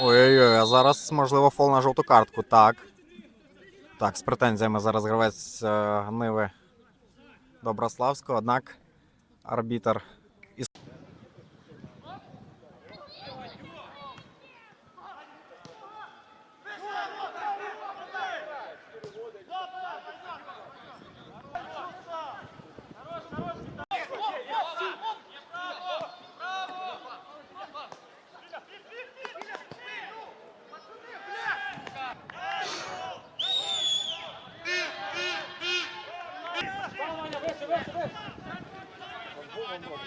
Ой-ой-ой, а зараз можливо фол на жовту картку. Так. Так, з претензіями зараз гравець е, Ниви Доброславського, однак арбітер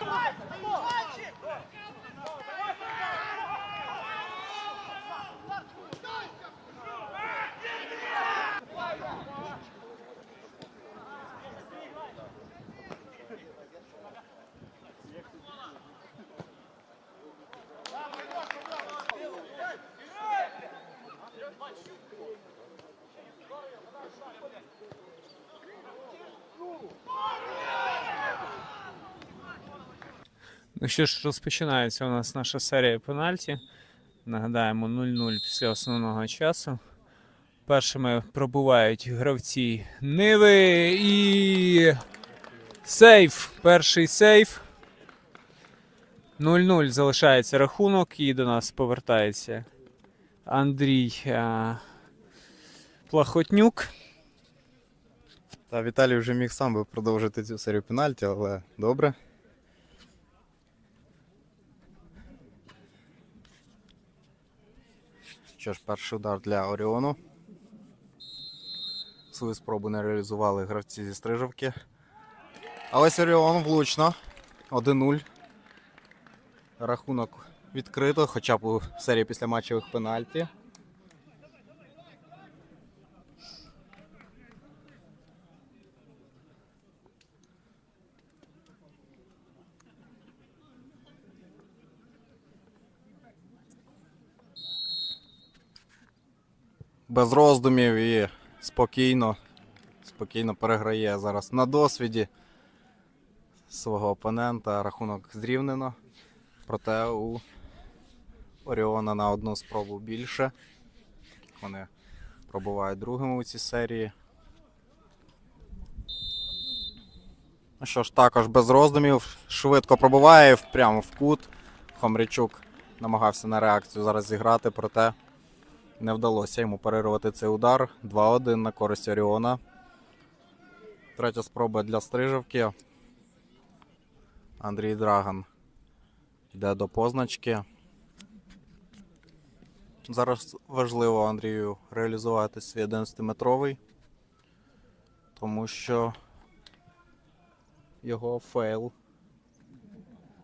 Давай! Ну що ж, розпочинається у нас наша серія пенальті. Нагадаємо 0-0 після основного часу. Першими пробувають гравці Ниви і сейф. Перший сейф. 0-0 залишається рахунок і до нас повертається Андрій а, Плахотнюк. Та Віталій вже міг сам би продовжити цю серію пенальті, але добре. Що ж, перший удар для Оріону. Свою спробу не реалізували гравці зі Стрижовки. А ось Оріон влучно. 1-0. Рахунок відкрито, хоча б у серії після матчевих пенальті. Без роздумів і спокійно, спокійно переграє зараз на досвіді свого опонента. Рахунок зрівнено. Проте у Оріона на одну спробу більше. Вони пробувають другими у цій серії. Ну що ж, також без роздумів, швидко пробуває прямо в кут. Хомрячук намагався на реакцію зараз зіграти, проте не вдалося йому перервати цей удар. 2-1 на користь Оріона. Третя спроба для Стрижевки. Андрій Драган йде до позначки. Зараз важливо Андрію реалізувати свій 11-метровий, тому що його фейл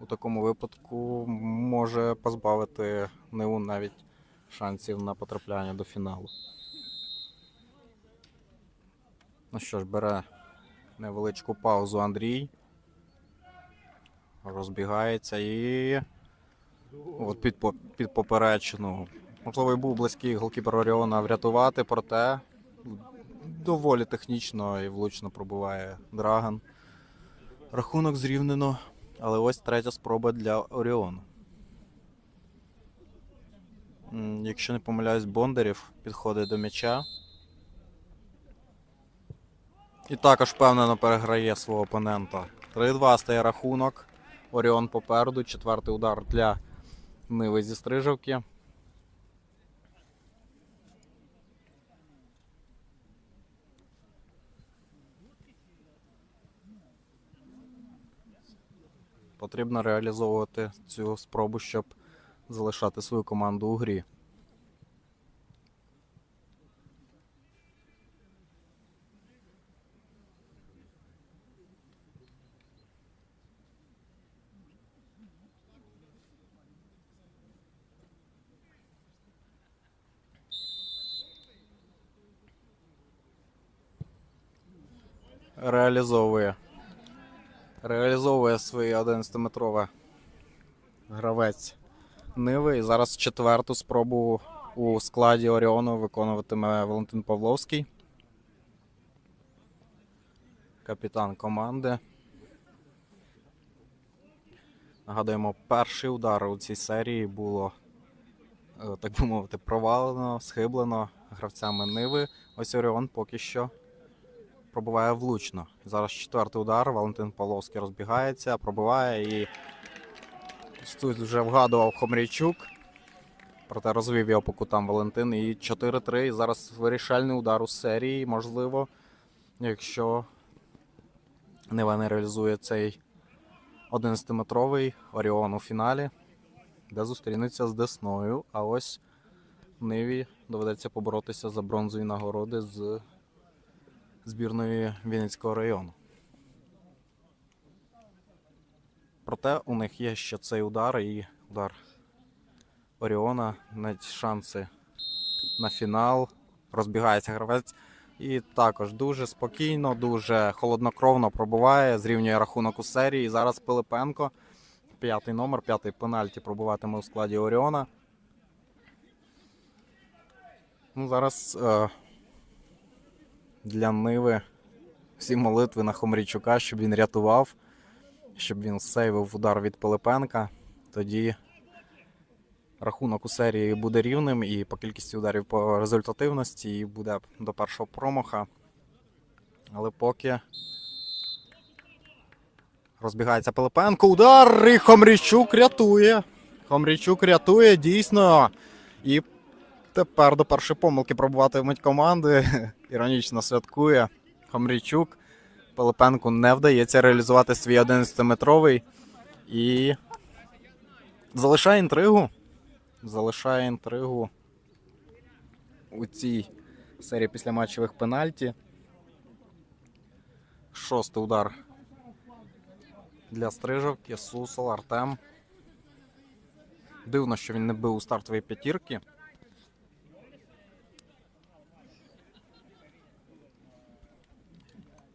у такому випадку може позбавити Неву навіть шансів на потрапляння до фіналу. Ну що ж, бере невеличку паузу Андрій. Розбігається і. От під, під поперечину. Можливо, і був близький голкіпер Оріона врятувати, проте доволі технічно і влучно пробуває Драган. Рахунок зрівнено, але ось третя спроба для Оріону. Якщо не помиляюсь, Бондарів підходить до м'яча. І також впевнено переграє свого опонента. 3-2 стає рахунок. Оріон попереду. Четвертий удар для Ниви зі Стрижавки. Потрібно реалізовувати цю спробу, щоб залишати свою команду у грі. Реалізовує. Реалізовує своє 11-метрове гравець Ниви. І зараз четверту спробу у складі Оріону виконуватиме Валентин Павловський. Капітан команди. Нагадуємо, перший удар у цій серії було, е, так би мовити, провалено, схиблено гравцями Ниви. Ось Оріон поки що пробиває влучно. Зараз четвертий удар. Валентин Павловський розбігається, пробиває і тут вже вгадував Хомрійчук. Проте розвів його по кутам Валентин. І 4-3. І зараз вирішальний удар у серії. Можливо, якщо Нива не реалізує цей 11-метровий Оріон у фіналі, де зустрінеться з Десною. А ось Ниві доведеться поборотися за бронзові нагороди з збірної Вінницького району. Проте у них є ще цей удар і удар Оріона, навіть шанси на фінал. Розбігається гравець. І також дуже спокійно, дуже холоднокровно пробуває, зрівнює рахунок у серії. І зараз Пилипенко, п'ятий номер, п'ятий пенальті пробуватиме у складі Оріона. Ну, зараз е, для Ниви всі молитви на Хомрійчука, щоб він рятував, щоб він сейвив удар від Пилипенка. Тоді рахунок у серії буде рівним і по кількості ударів по результативності, і буде до першого промаха. Але поки розбігається Пилипенко. Удар! І Хомрійчук рятує. Хомрійчук рятує дійсно. І тепер до першої помилки пробуватимуть команди. Іронічно святкує Хомрійчук. Пилипенку не вдається реалізувати свій 11-метровий. І залишає інтригу. Залишає інтригу у цій серії післяматчевих пенальті. Шостий удар для Стрижовки. Сусол, Артем. Дивно, що він не бив у стартовій п'ятірки.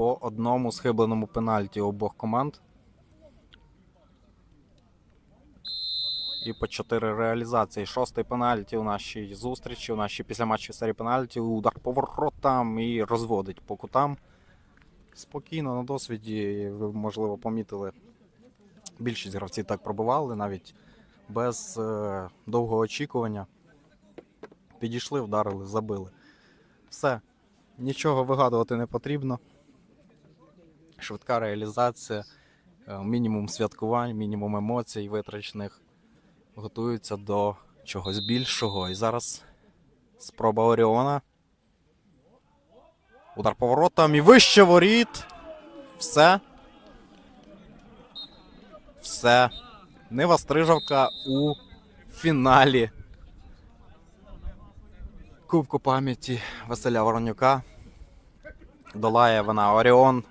По одному схибленому пенальті обох команд. І по чотири реалізації. Шостий пенальті у нашій зустрічі, у нашій післяматчевій серії пенальті. Удар по воротам і розводить по кутам. Спокійно на досвіді, ви, можливо, помітили. Більшість гравців так пробивали, навіть без е, довгого очікування. Підійшли, вдарили, забили. Все. Нічого вигадувати не потрібно. Швидка реалізація, е, мінімум святкувань, мінімум емоцій витрачених. Готуються до чогось більшого. І зараз спроба Оріона. Удар поворотом і вище воріт. Все. Все. Нива Стрижавка у фіналі. Кубку пам'яті Василя Воронюка. Долає вона Оріон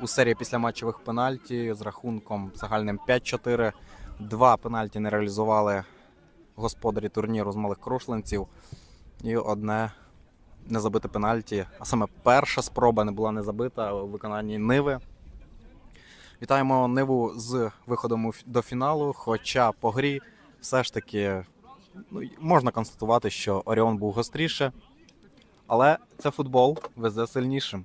у серії післяматчевих пенальті з рахунком загальним 5-4. Два пенальті не реалізували господарі турніру з малих крушлинців. І одне не забите пенальті. А саме перша спроба не була не забита у виконанні Ниви. Вітаємо Ниву з виходом до фіналу. Хоча по грі все ж таки ну, можна констатувати, що Оріон був гостріше. Але це футбол везе сильнішим.